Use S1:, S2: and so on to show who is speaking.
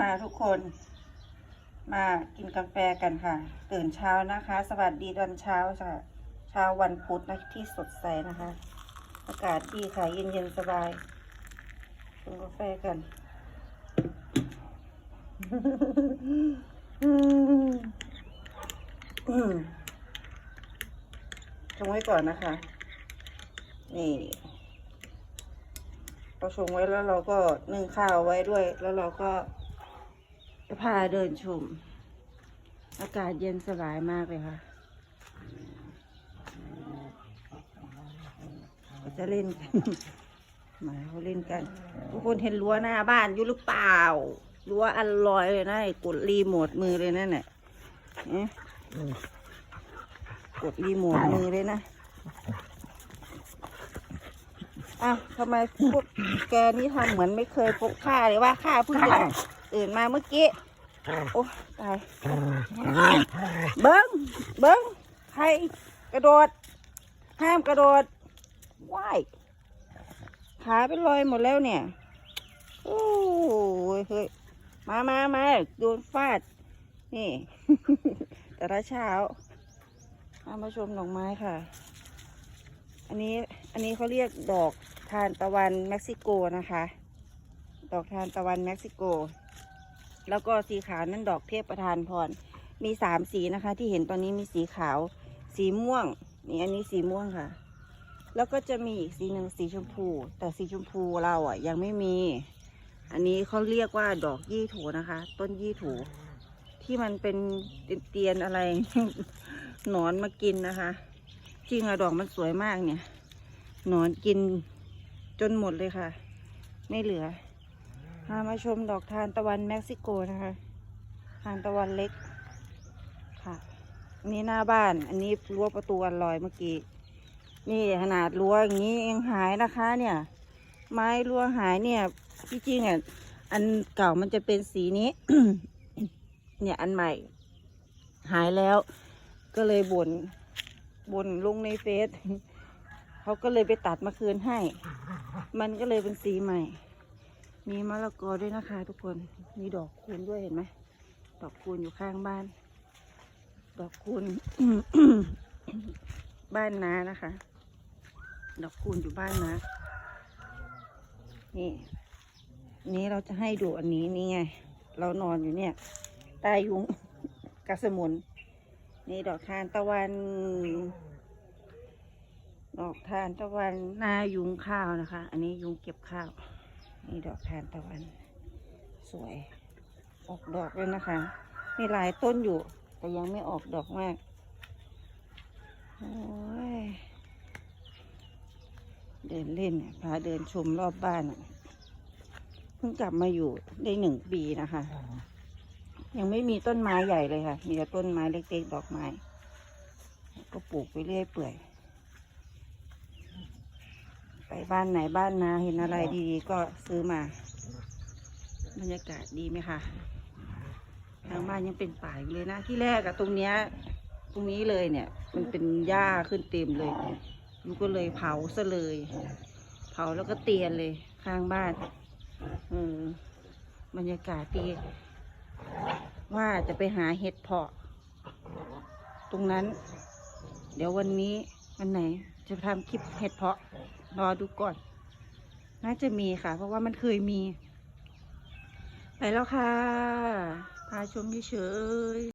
S1: มาทุกคน มากินกาแฟกันค่ะ ตื่นเช้านะคะ สวัสดีตอนเช้าค่ะเช้าวันพุธนะที่สดใสนะคะ อากาศดีค่ะเย็นๆสบายกินกาแฟกันชงไว้ก่อนนะคะ นี่เราชงไว้แล้วเราก็นึ่งข้าวไว้ด้วย แล้วเราก็ จะพาเดินชม อากาศเย็นสบายมากเลยค่ะเราจะเล่นกันมาเขาเล่นกัน ทุกคนเห็นรั้วหน้าบ้านอยู่หรือเปล่ารั้วอันลอยเลยนะกดรีโมทมือเลยนั่นแหละกดรีโมทมือเลยนะอ้าวทำไมพวกแกนี่ทำเหมือนไม่เคยพกผ้าเลยว่าข้าเพิ่งจะ ตื่นมาเมื่อกี้ โอ้ตาย เบิ้งเบิ้งใครกระโดด ห้ามกระโดดว่าย ขาเป็นรอยหมดแล้วเนี่ย โอ้ยเฮ้ย มามามาโดนฟาด นี่ แต่ละเช้าเอามาชมดอกไม้ค่ะ อันนี้ อันนี้เขาเรียกดอกทานตะวันเม็กซิโกนะคะ ดอกทานตะวันเม็กซิโก แล้วก็สีขาวนั่นดอกเทพประธานพร มีสามสีนะคะ ที่เห็นตอนนี้มีสีขาว สีม่วง นี่อันนี้สีม่วงค่ะ แล้วก็จะมีอีกสีหนึ่งสีชมพู แต่สีชมพูเราอะ ยังไม่มี อันนี้เขาเรียกว่าดอกยี่ถูนะคะ ต้นยี่ถู ที่มันเป็นเตียนอะไร หนอนมากินนะคะ จริงอะดอกมันสวยมากเนี่ย หนอนกินจนหมดเลยค่ะ ไม่เหลือ พามาชมดอกทานตะวันเม็กซิโกนะคะ ทานตะวันเล็กค่ะนนี้หน้าบ้าน อันนี้รั้วประตูอันลอยเมื่อกี้ นี่ขนาดรั้วอย่างนี้ยังหายนะคะ เนี่ย ไม้รั้วหายเนี่ยที่จริงอะอันเก่ามันจะเป็นสีนี้ เนี่ยอันใหม่ หายแล้ว ก็เลยบน่นบ่นลงในเฟซเขาก็เลยไปตัดมาคืนให้ มันก็เลยเป็นสีใหม่ มีมะละกอด้วยนะคะ ทุกคน มีดอกคูณด้วยเห็นไหม ดอกคูณอยู่ข้างบ้าน ดอกคูณบ้านนานะคะ ดอกคูณอยู่บ้านนะนี่ นี้เราจะให้ดูอันนี้นี่ไง เรานอนอยู่เนี่ย ใต้ยุงกระสมุน นี่ดอกทานตะวัน ดอกทานตะวันหน้ายุงข้าวนะคะ อันนี้ยุงเก็บข้าว นี่ดอกทานตะวัน สวย ออกดอกเลยนะคะ มีหลายต้นอยู่ แต่ยังไม่ออกดอกมากโอ้ยเดินเล่นเนี่ยพาเดินชมรอบบ้านอะเพิ่งกลับมาอยู่ได้หนึ่งปีนะคะ ยังไม่มีต้นไม้ใหญ่เลยค่ะ มีแต่ต้นไม้เล็กๆดอกไม้ ก็ปลูกไปเรื่อยเปื่อย บ้านไหนบ้านนาเห็นอะไรดีๆก็ซื้อมา บรรยากาศดีไหมคะทางบ้านยังเป็นป่าอยู่เลยนะที่แรกอะตรงเนี้ยตรงนี้เลยเนี่ย มันเป็นหญ้าขึ้นเต็มเลยลูกก็เลยเผาซะเลย เผาแล้วก็เตียนเลยข้างบ้านเออบรรยากาศดีว่าจะไปหาเห็ดเพาะ ตรงนั้น เดี๋ยววันนี้วันไหนจะทำคลิปเห็ดเพาะ รอดูก่อน น่าจะมีค่ะ เพราะว่ามันเคยมี ไปแล้วค่ะ พาชมเฉย